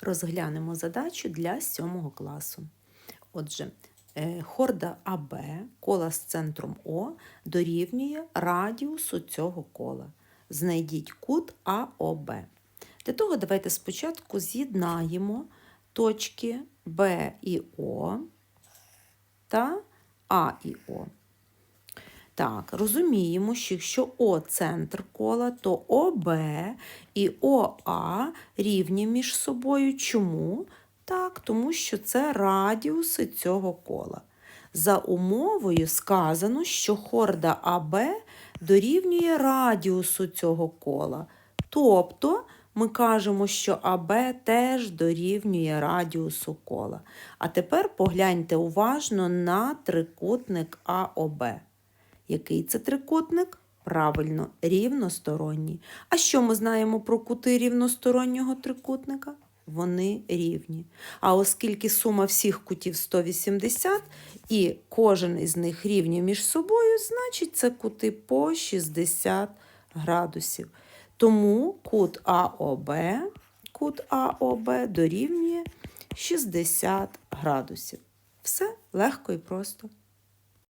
Розглянемо задачу для 7 класу. Отже, е, хорда АБ, кола з центром О, дорівнює радіусу цього кола. Знайдіть кут АОБ. Для того давайте спочатку з'єднаємо точки Б і О та А і О. Так, розуміємо, що якщо О центр кола, то ОБ і ОА рівні між собою. Чому? Так, тому що це радіуси цього кола. За умовою сказано, що хорда АБ дорівнює радіусу цього кола. Тобто ми кажемо, що АБ теж дорівнює радіусу кола. А тепер погляньте уважно на трикутник АОБ. Який це трикутник? Правильно, рівносторонній. А що ми знаємо про кути рівностороннього трикутника? Вони рівні. А оскільки сума всіх кутів 180 і кожен із них рівні між собою, значить це кути по 60 градусів. Тому кут АОБ, кут АОБ дорівнює 60 градусів. Все легко і просто.